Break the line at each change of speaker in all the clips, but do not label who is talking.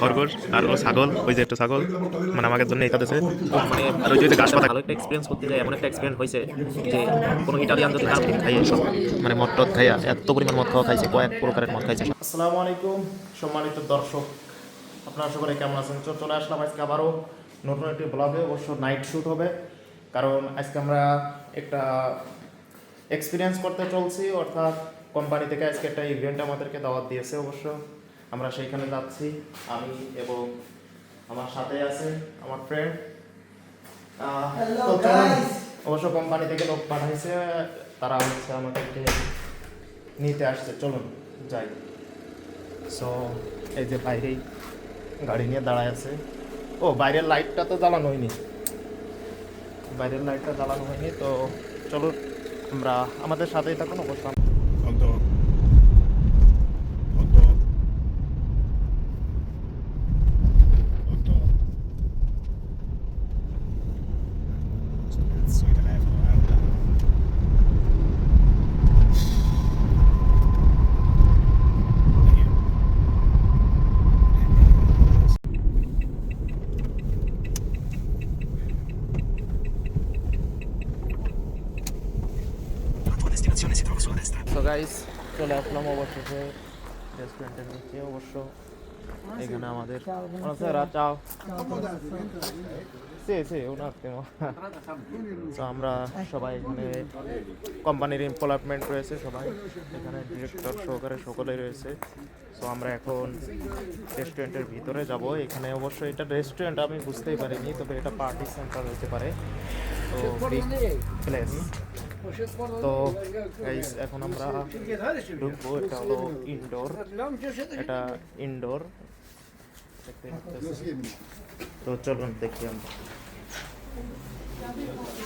খরগোশ আর ও ছাগল ওই যে একটা ছাগল মানে আমাদের জন্য এটা দিয়েছে মানে আর ওই যে গাছ পাতা
ভালো একটা এক্সপিরিয়েন্স করতে যাই এমন একটা এক্সপিরিয়েন্স হয়েছে যে কোনো ইটালিয়ান যদি না খাইয়ে সব
মানে মদ টদ খাইয়া এত পরিমাণ মদ খাওয়া খাইছে কয়েক প্রকারের মদ খাইছে
আসসালামু আলাইকুম সম্মানিত দর্শক আপনারা সকলে কেমন আছেন? চলে আসলাম আজকে আবারও নতুন একটি ব্লগে অবশ্য নাইট শ্যুট হবে কারণ আজকে আমরা একটা এক্সপিরিয়েন্স করতে চলছি অর্থাৎ কোম্পানি থেকে আজকে একটা ইভেন্ট আমাদেরকে দাওয়াত দিয়েছে অবশ্য। আমরা সেইখানে যাচ্ছি আমি এবং আমার সাথে আছে আমার ফ্রেন্ড অবশ্য কোম্পানি থেকে লোক পাঠাইছে তারা হচ্ছে আমাদেরকে নিতে আসছে। চলুন যাই। সো এই যে বাইরেই গাড়ি নিয়ে দাঁড়ায় আছে। ও বাইরের লাইটটা তো জ্বালানো হয়নি। বাইরের লাইটটা জ্বালানো হয়নি তো চলুন আমরা আমাদের সাথেই থাকুন অবশ্য তো গাইস চলে আসলাম অবশেষে রেস্টুরেন্টের নিচে অবশ্য এখানে আমাদের. Sì, sì, un attimo. তো আমরা সবাই এখানে কোম্পানির এমপ্লয়মেন্ট রয়েছে সবাই। এখানে ডিরেক্টর সহকারে সকলেই রয়েছে। সো আমরা এখন রেস্টুরেন্টের ভিতরে যাব। এখানে অবশ্য এটা রেস্টুরেন্ট আমি বুঝতেই পারিনি তবে এটা পার্টি সেন্টার হতে পারে। তো বিগ প্লেস তো গাইস এখন আমরা ঢুকবো এটা হলো ইনডোর এটা ইনডোর দেখতে পাচ্ছেন। তো চলুন দেখি আমরা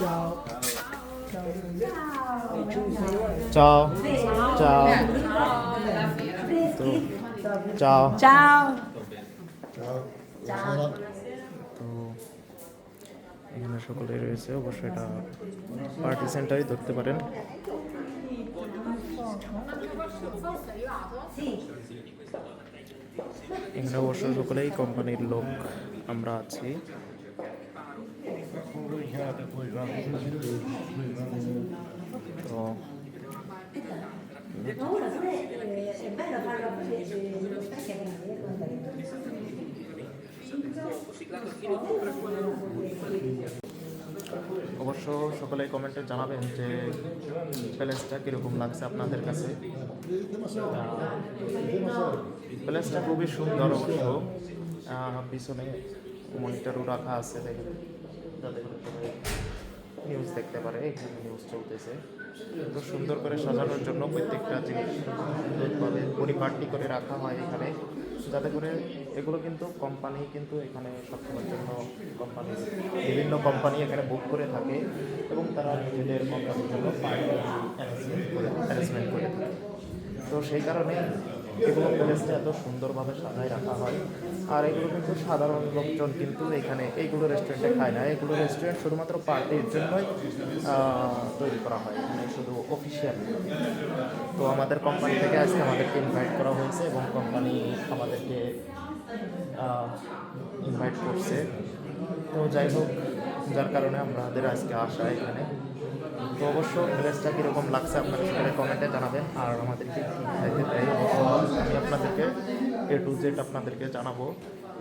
চাও চাও তো চাও
Ciao.
তো এখানে সকলে রয়েছে অবশ্যই এটা পার্টি সেন্টারই ধরতে পারেন। এখানে অবশ্য সকলেই কোম্পানির লোক আমরা আছি। তো
è, bello farlo lo specchio
অবশ্য সকলেই কমেন্টে জানাবেন যে প্যালেসটা কীরকম লাগছে আপনাদের কাছে। প্যালেসটা খুবই সুন্দর অবশ্য। পিছনে মনিটরও রাখা আছে, দেখেন। যাতে নিউজ দেখতে পারে, এখানে নিউজ চলতেছে। তো সুন্দর করে সাজানোর জন্য প্রত্যেকটা জিনিস পরিপাটি করে রাখা হয় এখানে। যাতে করে এগুলো কিন্তু কোম্পানি কিন্তু এখানে সবসময়ের জন্য কোম্পানি বিভিন্ন কোম্পানি এখানে বুক করে থাকে এবং তারা নিজেদের কোম্পানির জন্য অ্যারেঞ্জমেন্ট করে থাকে। তো সেই কারণে এগুলো প্যালেসটা এত সুন্দরভাবে সাজায় রাখা হয়। আর এগুলো কিন্তু সাধারণ লোকজন কিন্তু এখানে এইগুলো রেস্টুরেন্টে খায় না। এগুলো রেস্টুরেন্ট শুধুমাত্র পার্টির জন্যই তৈরি করা হয়। মানে শুধু অফিসিয়াল তো আমাদের কোম্পানি থেকে আজকে আমাদেরকে ইনভাইট করা হয়েছে এবং কোম্পানি আমাদেরকে ইনভাইট করছে। তো যাই হোক, যার কারণে আমাদের আজকে আসা এখানে। তো অবশ্য প্লেসটা কীরকম লাগছে আপনারা সেখানে কমেন্টে জানাবেন, আর আমাদেরকে কী খাইতে দেয় আমি আপনাদেরকে এ টু জেড আপনাদেরকে জানাব।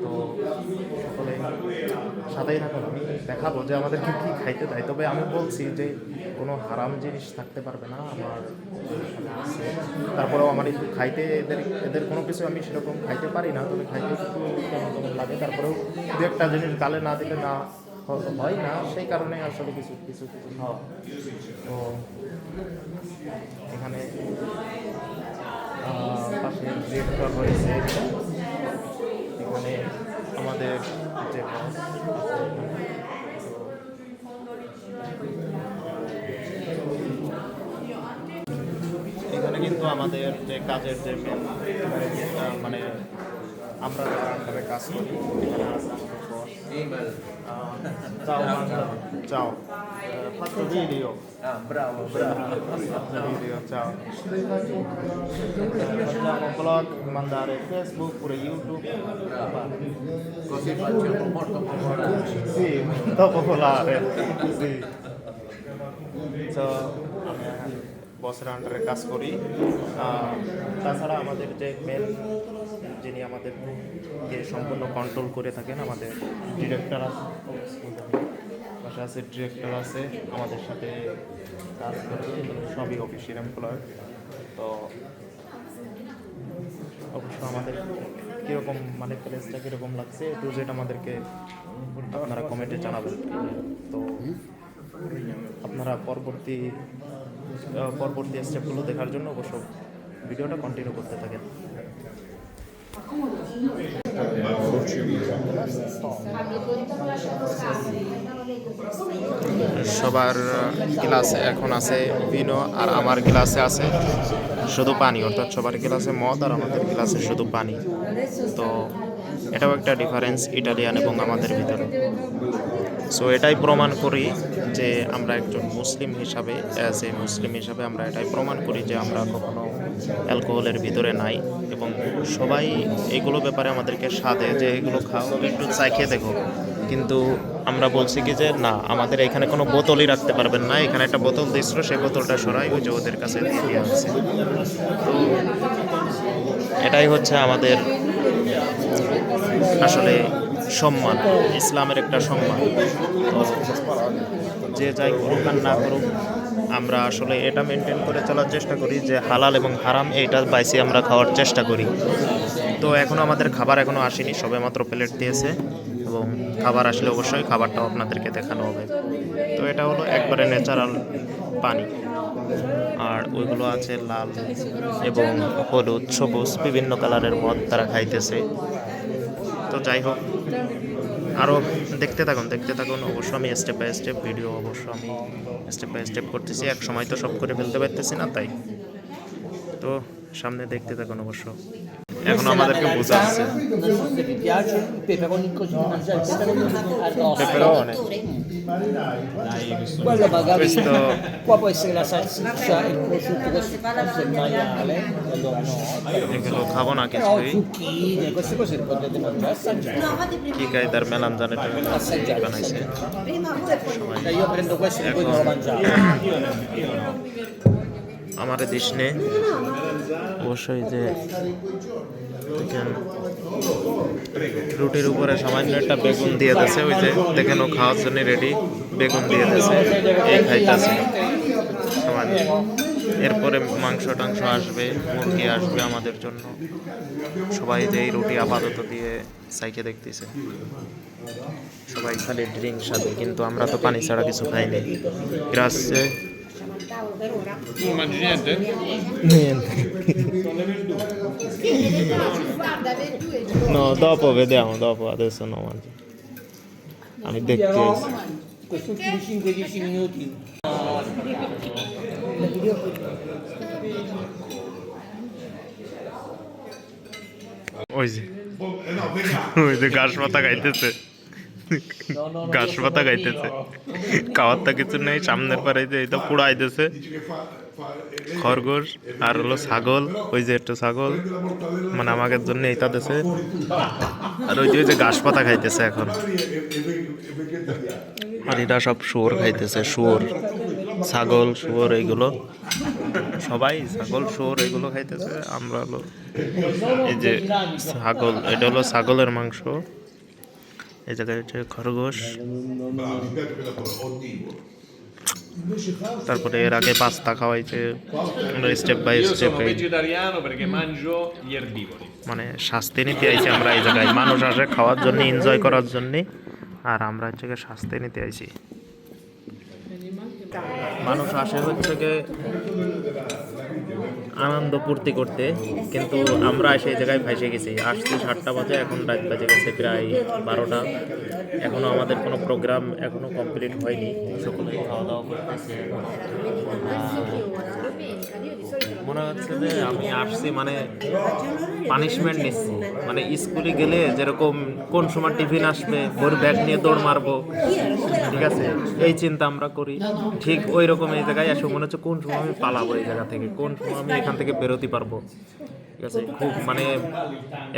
তো সকলে সাথেই থাকুন আমি দেখাবো যে আমাদেরকে কী খাইতে দেয়। তবে আমি বলছি যে কোনো হারাম জিনিস থাকতে পারবে না আমার তারপরেও আমার একটু খাইতে এদের এদের কোনো কিছু আমি সেরকম খাইতে পারি না, তবে খাইতে একটু কেমন কেমন লাগে। তারপরেও দু একটা জিনিস গালে না দিলে না হয় না, সেই কারণে আসলে কিছু কিছু কিছু তো এখানে পাশে ডিরেক্টর রয়েছে, এখানে আমাদের যে কিন্তু আমাদের যে কাজের যে main, আহ, মানে আমরা যারা আন্ডারে কাজ করি এখানে আছে আমাদের boss। আহ, Ciao, Amanda. Ciao. Eh, Faccio video.
Ah, bravo,
Bravo. Faccio video, ciao. Eh, Facciamo blog, mandare Facebook, pure YouTube.
Così facciamo molto popolare.
Sì, molto popolare. Sì. So, বসের আন্ডারে কাজ করি। তাছাড়া আমাদের যে মেন যিনি আমাদেরকে সম্পূর্ণ কন্ট্রোল করে থাকেন, আমাদের ডিরেক্টর আছে। পাশে আছে ডিরেক্টর আছে, আমাদের সাথে কাজ করে সবই অফিসের এমপ্লয় তো অবশ্য আমাদের কীরকম মানে প্লেসটা কীরকম লাগছে টু জেড আমাদেরকে আপনারা কমেন্টে জানাবেন। তো আপনারা পরবর্তী পরবর্তী স্টেপগুলো দেখার জন্য অবশ্য ভিডিওটা কন্টিনিউ করতে থাকেন। সবার গ্লাসে এখন আছে ভিনো আর আমার গ্লাসে আছে শুধু পানি, অর্থাৎ সবার গ্লাসে মদ আর আমাদের গ্লাসে শুধু পানি। তো এটাও একটা ডিফারেন্স ইটালিয়ান এবং আমাদের ভিতরে। সো এটাই প্রমাণ করি যে আমরা একজন মুসলিম হিসাবে অ্যাজ এ মুসলিম হিসাবে আমরা এটাই প্রমাণ করি যে আমরা কখনো অ্যালকোহলের ভিতরে নাই এবং সবাই এগুলো ব্যাপারে আমাদেরকে সাধে যে এগুলো খাও, একটু চাইখে দেখো। কিন্তু আমরা বলছি কি যে, না, আমাদের এখানে কোনো বোতলই রাখতে পারবেন না। এখানে একটা বোতল দিচ্ছিল সেই বোতলটা সরাই ওই যে ওদের কাছে দিয়ে হচ্ছে তো এটাই হচ্ছে আমাদের আসলে সম্মান, ইসলামের একটা সম্মান। যে যাই করুক আর না করুক, আমরা আসলে এটা মেনটেন করে চলার চেষ্টা করি যে হালাল এবং হারাম এইটা বাইসে আমরা খাওয়ার চেষ্টা করি। তো এখনও আমাদের খাবার এখনও আসেনি, সবে মাত্র প্লেট দিয়েছে এবং খাবার আসলে অবশ্যই খাবারটাও আপনাদেরকে দেখানো হবে। তো এটা হলো একবারে ন্যাচারাল পানি। আর ওইগুলো আছে লাল এবং হলুদ, সবুজ, বিভিন্ন কালারের মদ তারা খাইতেছে। যাই হোক আরও দেখতে থাকুন দেখতে থাকুন। অবশ্য আমি স্টেপ বাই স্টেপ ভিডিও অবশ্য আমি স্টেপ বাই স্টেপ করতেছি। এক সময় তো সব করে ফেলতে পারতেছি না, তাই। তো সামনে দেখতে থাকুন অবশ্য। এখন আমাদেরকে বোঝাচ্ছে
Non so se vi piace il peperoni così mangiare il peperoni arrosto.
Peperone.
Quello magari
Questo-
qua può essere la salsiccia, il prosciutto, questo questo è il maiale, allora no.
এগুলো খাবো না
Però
কিছুই
zucchine, queste cose le potete mangiare assaggiare.
No, fate prima.
কি কায়দার মেলান জানে
Assaggiare.
বানাইছে
Prima voi e poi
Cioè io prendo questo e poi non lo mangiare.
আমার দেশ। নে অবশ্যই যে দেখেন, রুটির উপরে সামান্য একটা বেগুন দিয়ে দিয়েছে, ওই যে দেখেন ও খাওয়ার জন্য রেডি বেগুন দিয়ে দিয়েছে, এই খাইতেছে। সামান্য। এরপরে মাংস টাংস আসবে, মুরগি আসবে আমাদের জন্য। সবাই যে এই রুটি আপাতত দিয়ে সাইকে দেখতেছে। সবাই খালি ড্রিঙ্ক সাথে কিন্তু আমরা তো পানি ছাড়া কিছু খাইনি। গ্রাসে Niente. No, dopo vediamo, dopo, adesso no mangio. আমি দেখতে
Però questi ultimi 5-10 minuti
ওই যে ওই যে ঘাস পাতা খাইতেছে ঘাস পাতা খাইতেছে খাওয়ার তো কিছু নেই, সামনের পারে যে এটা পুড়াইতেছে খরগোশ আর হলো ছাগল, ওই যে একটা ছাগল। মানে আমাদের জন্য এইটা দেছে। আর ওই যে ওই যে ঘাস পাতা খাইতেছে এখন। আর এটা সব শুয়োর খাইতেছে, শুয়োর। ছাগল, শুয়োর এইগুলো। সবাই ছাগল, শুয়োর এগুলো খাইতেছে। আমরা হলো এই যে ছাগল, এটা হলো ছাগলের মাংস। এই জায়গায় হচ্ছে খরগোশ। তারপরে এর আগে পাস্তা খাওয়াইছে স্টেপ বাই
স্টেপ. মানে শাস্তি নিতে আইছি আমরা এই জায়গায় মানুষ আসে খাওয়ার জন্য এনজয় করার জন্য আর আমরা হচ্ছে শাস্তি নিতে আইছি। মানুষ আসে হচ্ছে আনন্দ পূর্তি করতে। কিন্তু আমরা সেই জায়গায় ফাইসে গেছি। আসছি সাতটা বাজে, এখন রাত বাজে গেছে প্রায় বারোটা। এখনও আমাদের কোনো প্রোগ্রাম এখনও কমপ্লিট হয়নি। সকলে খাওয়া দাওয়া করতেছে মনে হচ্ছে যে আমি আসছি মানে পানিশমেন্ট নিচ্ছি। মানে স্কুলে গেলে যেরকম কোন সময় টিফিন আসবে ওর ব্যাগ নিয়ে দৌড় মারবো। ঠিক আছে? এই চিন্তা আমরা করি। ঠিক ওই রকম এই জায়গায় এসে মনে হচ্ছে কোন সময় আমি পালাবো এই জায়গা থেকে? কোন সময় আমি এখান থেকে বেরোতে পারব? ঠিক আছে? খুব মানে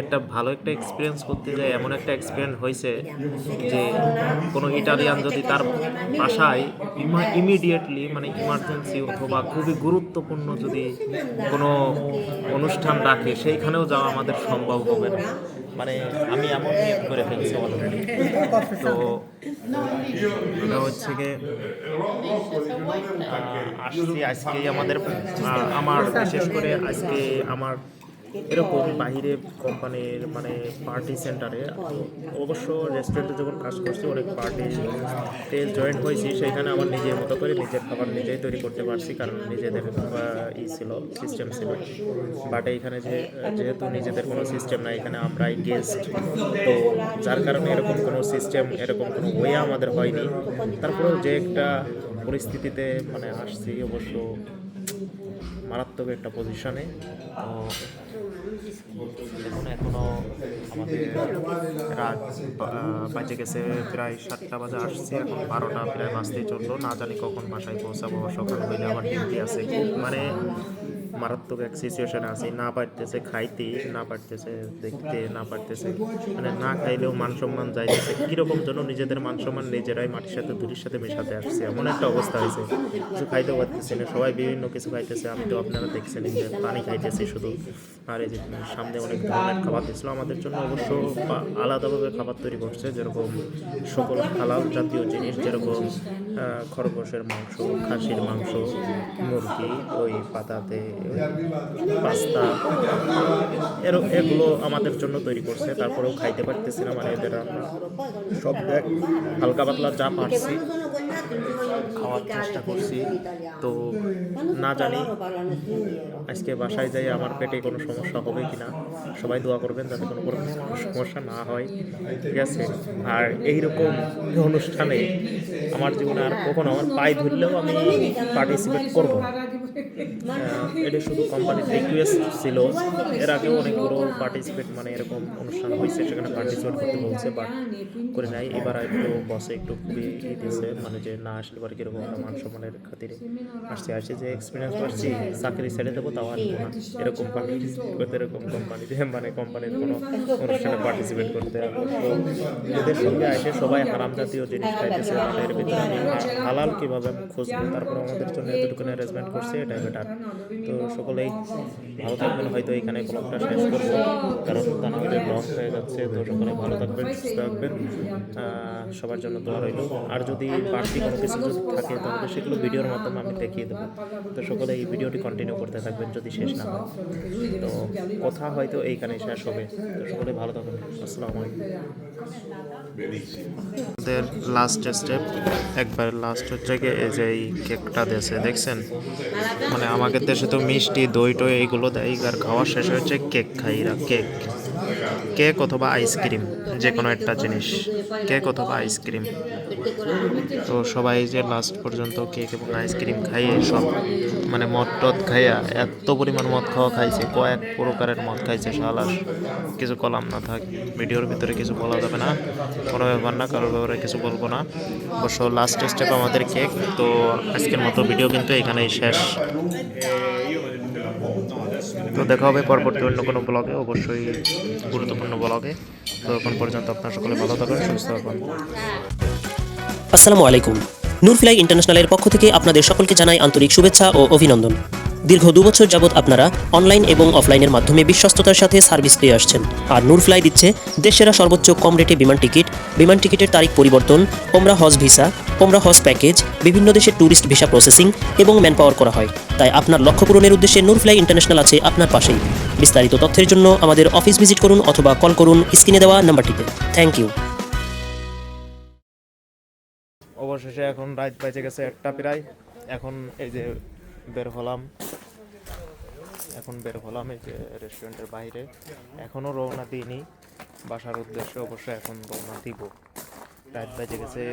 একটা ভালো একটা এক্সপিরিয়েন্স করতে যায়, এমন একটা এক্সপিরিয়েন্স হয়েছে যে কোনো ইটালিয়ান যদি তার বাসায় ইমিডিয়েটলি মানে ইমার্জেন্সি অথবা খুবই গুরুত্বপূর্ণ যদি কোনো অনুষ্ঠান রাখে, সেইখানেও যাওয়া আমাদের সম্ভব হবে না। মানে আমি এমন করে ফেলছি অলরেডি তো এটা হচ্ছে কি আসছি আজকেই আমাদের আমার, বিশেষ করে আজকে আমার এরকম বাহিরে কোম্পানির মানে পার্টি সেন্টারে, অবশ্য রেস্টুরেন্টে যখন কাজ করছি, অনেক পার্টিতে জয়েন হয়েছি, সেখানে আমার নিজের মতো করে নিজের খাবার নিজেই তৈরি করতে পারছি, কারণ নিজেদের ই ছিল সিস্টেম ছিল। বাট এইখানে যে, যেহেতু নিজেদের কোনো সিস্টেম নাই, এখানে আমরাই গেস্ট তো যার কারণে এরকম কোনো সিস্টেম এরকম কোনো ওয়ে আমাদের হয়নি। তারপরেও যে একটা পরিস্থিতিতে মানে আসছি, অবশ্য মারাত্মক একটা পজিশনে তো এখনও বাজে গেছে প্রায় সাতটা বাজে, আসছে এখন বারোটা, প্রায় বাঁচতে চলল না জানি কখন বাসায় পৌঁছাবো, সকাল হইলে আমার ডিউটি আছে। মানে মারাত্মক এক সিচুয়েশনে আছি। না পারতেছে খাইতে, না পারতেছে দেখতে, না পারতেছে মানে না খাইলেও মান সম্মান যাইতেছে। কীরকম যেন নিজেদের মান সম্মান নিজেরাই মাটির সাথে ধুলির সাথে মেশাতে আসছে। এমন একটা অবস্থা হয়েছে। কিছু খাইতেও পারতেছে না। সবাই বিভিন্ন কিছু খাইতেছে। আমি তো আপনারা দেখছেন যে পানি খাইতেছি শুধু। আর এই যে সামনে অনেক ধরনের খাবার দিয়েছিল। আমাদের জন্য অবশ্য আলাদাভাবে খাবার তৈরি করছে। যেরকম সকল হালাল জাতীয় জিনিস, যেরকম খরগোশের মাংস, খাসির মাংস, মুরগি ওই পাতাতে পাস্তা এর, এগুলো আমাদের জন্য তৈরি করছে, তারপরেও খাইতে পারতেছি না মানে এদের রান্না। সব হালকা পাতলা যা পারছি, খাওয়ার চেষ্টা করছি। তো না জানি আজকে বাসায় যাই, আমার পেটে কোনো সমস্যা হবে কি না সবাই দোয়া করবেন যাতে কোনো সমস্যা না হয়, ঠিক আছে? আর এইরকম অনুষ্ঠানে আমার জীবনে আর কখনো আমার পায়ে ধরলেও আমি পার্টিসিপেট করব এটা শুধু কোম্পানির রিকোয়েস্ট ছিল। এর আগেও বড় পার্টিসিপেট মানে এরকম অনুষ্ঠান হয়েছে, সেখানে পার্টিসিপেট করতে বলছে বাট করে নাই। এবার একটু বসে একটু খুবই দিয়েছে মানে যে না আসলে পরে কীরকম মান সম্মানের খাতিরে আসছে। আসছে যে এক্সপিরিয়েন্স পাচ্ছি চাকরি ছেড়ে দেবো তাও আনব না। এরকম পার্টিসিপেট এরকম কোম্পানিতে মানে কোম্পানির কোনো অনুষ্ঠানে পার্টিসিপেট করতে এদের সঙ্গে আসে সবাই হারাম জাতীয় জিনিস খাইতেছে। তাদের ভিতরে হালাল কীভাবে খুঁজবো তারপর আমাদের জন্য এতটুকু অ্যারেঞ্জমেন্ট করছে এটাই বেটার তো সকলেই ভালো থাকবেন হয়তো এখানে ব্লগটা শেষ করব কারণ তা না হলে ব্লগ হয়ে যাচ্ছে তো সকলে ভালো থাকবেন সুস্থ থাকবেন। সবার জন্য দোয়া রইল। আর যদি বাড়তি কোনো কিছু যদি থাকে তাহলে সেগুলো ভিডিওর মাধ্যমে আমি দেখিয়ে দেবো। তো সকলে এই ভিডিওটি কন্টিনিউ করতে থাকবেন যদি শেষ না হয়। তো কথা হয়তো এইখানে শেষ হবে। সকলে ভালো থাকুন। আসসালামু আলাইকুম। আমাদের লাস্ট স্টেপ একবার লাস্ট হচ্ছে গিয়ে এই যে এই কেকটা দেশে দেখছেন? মানে আমাদের দেশে তো মিষ্টি দই টই এইগুলো দেয় আর খাওয়া শেষ হয়েছে কেক খাইরা কেক কেক অথবা আইসক্রিম যে কোনো একটা জিনিস, কেক অথবা আইসক্রিম তো সবাই যে লাস্ট পর্যন্ত কেক এবং আইসক্রিম খাইয়ে সব মানে মদ টদ খাইয়া এত পরিমাণ মদ খাওয়া খাইছে, কয়েক প্রকারের মদ খাইছে শালা কিছু কলাম না থাক, ভিডিওর ভিতরে কিছু বলা যাবে না, কোনো ব্যাপার না, কারোর ব্যাপারে কিছু বলব না। অবশ্য লাস্ট স্টেপ আমাদের কেক, তো আজকের মতো ভিডিও কিন্তু এখানেই শেষ। তো দেখা হবে পরবর্তী অন্য কোনো ব্লগে, অবশ্যই গুরুত্বপূর্ণ ব্লগে। তো এখন পর্যন্ত আপনার সকলে ভালো থাকবেন সুস্থ থাকবেন
আসসালামু আলাইকুম। নূরফ্লাই ইন্টারন্যাশনালের পক্ষ থেকে আপনাদের সকলকে জানাই আন্তরিক শুভেচ্ছা ও অভিনন্দন। দীর্ঘ দুবছর যাবৎ আপনারা অনলাইন এবং অফলাইনের মাধ্যমে বিশ্বস্ততার সাথে সার্ভিস পেয়ে আসছেন। আর নূরফ্লাই দিচ্ছে, দেশেরা সর্বোচ্চ কম রেটে বিমান টিকিট বিমান টিকিটের তারিখ পরিবর্তন, ওমরা হজ ভিসা ওমরা হজ প্যাকেজ বিভিন্ন দেশের ট্যুরিস্ট ভিসা প্রসেসিং এবং ম্যান পাওয়ার করা হয়। তাই আপনার লক্ষ্য পূরণের উদ্দেশ্যে নূরফ্লাই ইন্টারন্যাশনাল আছে আপনার পাশেই। বিস্তারিত তথ্যের জন্য আমাদের অফিস ভিজিট করুন অথবা কল করুন স্ক্রিনে দেওয়া নাম্বারটিতে থ্যাংক ইউ
অবশেষে এখন রাত বেজে গেছে একটা প্রায়। এখন এই যে বের হলাম। এখন বের হলাম এই যে রেস্টুরেন্টের বাইরে। এখনও রওনা দিইনি। বাসার উদ্দেশ্যে অবশ্য এখন রওনা দিব। রাত বেজে গেছে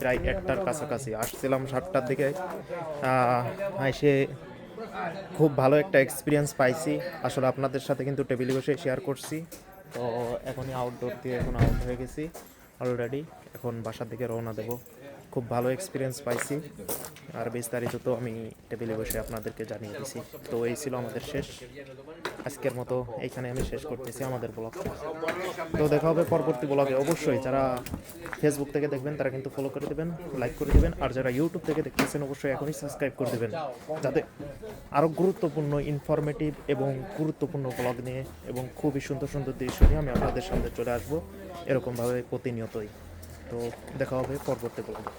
প্রায় একটার কাছাকাছি। আসছিলাম সাতটার দিকে। এসে
খুব ভালো একটা এক্সপিরিয়েন্স পাইছি। আসলে আপনাদের সাথে কিন্তু টেবিলে বসে শেয়ার করছি। তো এখনই আউটডোর দিয়ে এখন আউট হয়ে গেছি। অলরেডি এখন বাসার দিকে রওনা দেব। খুব ভালো এক্সপিরিয়েন্স পাইছি। আর বিস্তারিত তো আমি টেবিলে বসে আপনাদেরকে জানিয়ে দিছি। তো এই ছিল আমাদের শেষ। আজকের মতো এইখানে আমি শেষ করতেছি আমাদের ব্লগ। তো দেখা হবে পরবর্তী ব্লগে। অবশ্যই যারা ফেসবুক থেকে দেখবেন, তারা কিন্তু ফলো করে দেবেন লাইক করে দেবেন। আর যারা ইউটিউব থেকে দেখতেছেন, অবশ্যই এখনই সাবস্ক্রাইব করে দেবেন। যাতে আরও গুরুত্বপূর্ণ ইনফরমেটিভ এবং গুরুত্বপূর্ণ ব্লগ নিয়ে এবং খুবই সুন্দর সুন্দর দৃশ্য নিয়ে আমি আপনাদের সামনে চলে আসব। এরকমভাবে প্রতিনিয়তই। তো দেখা হবে পরবর্তী ব্লগে